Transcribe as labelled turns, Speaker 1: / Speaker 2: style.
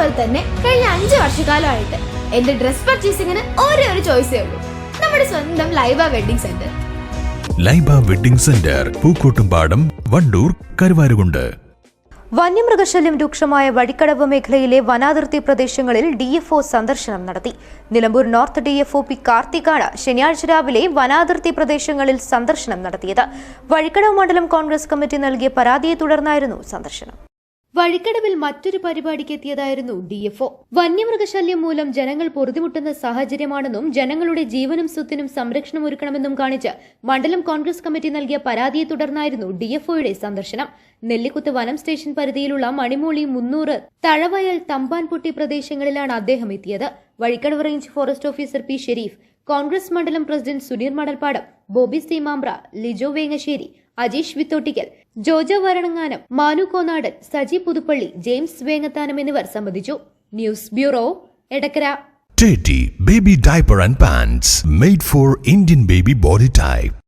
Speaker 1: അതുപോലെ തന്നെ കഴിഞ്ഞ അഞ്ച് വർഷക്കാലമായിട്ട് എന്റെ ഡ്രസ് പർച്ചേസിങ്ങിന് ഒരേ ഒരു ചോയ്സേ ഉള്ളൂ. നമ്മുടെ സ്വന്തം Laiba wedding centre.
Speaker 2: Laiba wedding centre Pookkottumpadam Wandoor Karuvarakundu.
Speaker 3: വന്യമൃഗശല്യം രൂക്ഷമായ വഴിക്കടവ് മേഖലയിലെ വനാതിർത്തി പ്രദേശങ്ങളിൽ ഡി എഫ് ഒ സന്ദർശനം നടത്തി. Nilambur north D F O P കാർത്തികാണ് ശനിയാഴ്ച രാവിലെ വനാതിർത്തി പ്രദേശങ്ങളിൽ സന്ദർശനം നടത്തിയത്. വഴിക്കടവ് മണ്ഡലം കോൺഗ്രസ് കമ്മിറ്റി നൽകിയ പരാതിയെ തുടർന്നായിരുന്നു സന്ദർശനം. വഴിക്കടവിൽ മറ്റൊരു പരിപാടിക്ക് എത്തിയതായിരുന്നു ഡിഎഫ്ഒ വന്യമൃഗശല്യം മൂലം ജനങ്ങൾ പൊറുതിമുട്ടുന്ന സാഹചര്യമാണെന്നും ജനങ്ങളുടെ ജീവനും സ്വത്തിനും സംരക്ഷണം ഒരുക്കണമെന്നും കാണിച്ച് മണ്ഡലം കോൺഗ്രസ് കമ്മിറ്റി നൽകിയ പരാതിയെ തുടർന്നായിരുന്നു ഡിഎഫ്ഒയുടെ എഫ് സന്ദർശനം. നെല്ലിക്കുത്ത് വനം സ്റ്റേഷൻ പരിധിയിലുള്ള മണിമൂളി മുന്നൂറ് തഴവയൽ തമ്പാൻപുട്ടി പ്രദേശങ്ങളിലാണ് അദ്ദേഹം എത്തിയത്. Vazhikkadavu range forest officer P. Sherif Congress മണ്ഡലം president Suneer Madalppadam Bobby Seemampra Lijo Vengasseri Ajeesh Vithottickal Joja Varanganam Manu Konadan Saji Puthuppally James Vengathanam എന്നിവർ സംബന്ധിച്ചു news bureau Edakkara
Speaker 2: Teddy Baby Diaper and Pants made for Indian baby body type.